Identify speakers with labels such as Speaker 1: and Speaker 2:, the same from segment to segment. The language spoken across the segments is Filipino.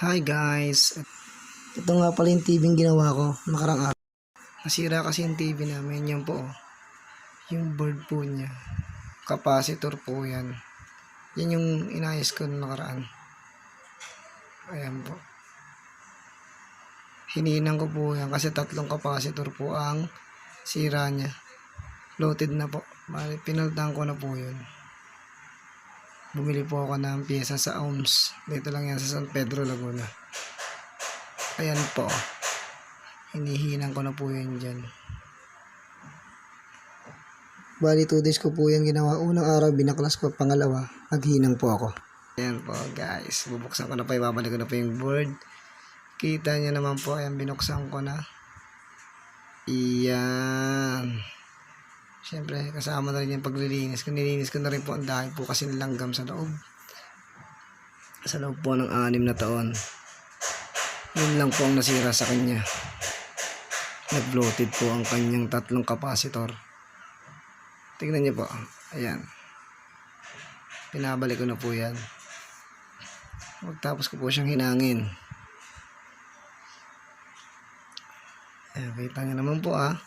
Speaker 1: Hi guys! Ito nga pala yung TV ginawa ko nakarang araw. Nasira kasi yung TV namin. Yan po. oh. Yung board po niya. Capacitor po yan. Yan yung inayos ko nakaraan. Ayan po. Hininang ko po yan kasi tatlong capacitor po ang sira niya. Loaded na po. Pinaltan ko na po yun. Bumili po ako ng pyesa sa OMS. Dito lang yan sa San Pedro, Laguna. Ayan po. Hinihinang ko na po yun dyan. Bali, 2 days ko po yung ginawa. Unang araw, binaklas ko. Pangalawa, naghinang po ako. Ayan po, guys. Bubuksan ko na po. Ibabalik ko na po yung board. Kita niyo naman po. Ayan, binuksan ko na. Iyan. Siyempre, kasama na rin yung paglilinis. Nilinis ko na rin po, ang dahil po kasi langgam sa loob. Sa loob po ng anim na taon. Yun lang po ang nasira sa kanya. Nag-bloated po ang kanyang tatlong kapasitor. Tingnan niyo po. Ayan. Pinabalik ko na po yan. Magtapos ko po siyang hinangin. Ayan, kita niyo naman po ah.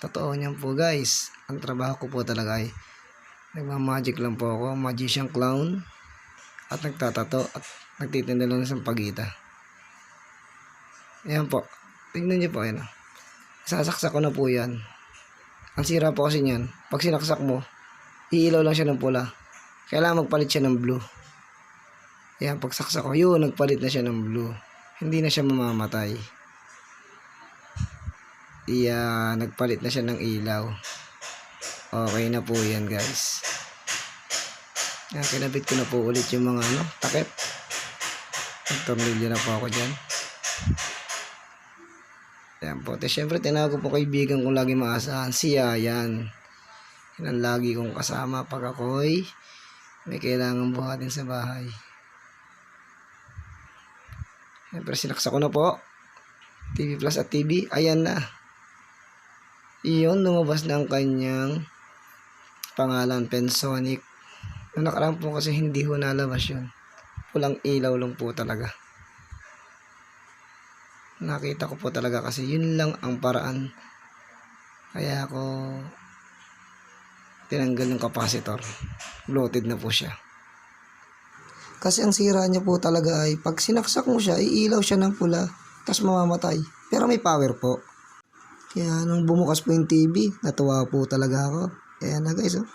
Speaker 1: Totoo niyan po guys. Ang trabaho ko po talaga ay nagmamagic lang po ako. Magician clown. At nagtatato. At nagtitinda lang ng pagita. Ayan po. Tignan niyo po. Ayan. Sasaksak ko na po yan. Ang sira po kasi niyan. Pag sinaksak mo, iilaw lang siya ng pula. Kailangan magpalit siya ng blue. Ayan, pag saksak ko, yun, nagpalit na siya ng blue. Hindi na siya mamamatay. Iya, nagpalit na siya ng ilaw. Okay na po yan, guys. Yan, kinabit ko na po ulit yung mga ano, takip. Nagtornilyo na po ako dyan. Yan po. Te, syempre, tinawag ko po kaibigan kong lagi maasahan. Siya, yan. Yan ang lagi kong kasama pag ako'y may kailangan buhatin sa bahay. Siyempre, sinaksa ko na po. TV Plus at TV. Ayan na. Iyon, lumabas na ang kanyang pangalan, Pensonic. Noong nakaraan po kasi hindi ho nalabas yun. Pulang ilaw lang po talaga. Nakita ko po talaga kasi yun lang ang paraan. Kaya ako tinanggal yung capacitor. Bloated na po siya. Kasi ang sira niya po talaga ay pag sinaksak mo siya, iilaw siya ng pula, tapos mamamatay. Pero may power po. Kaya nung bumukas po yung TV, natuwa po talaga ako. Kaya na guys, oh.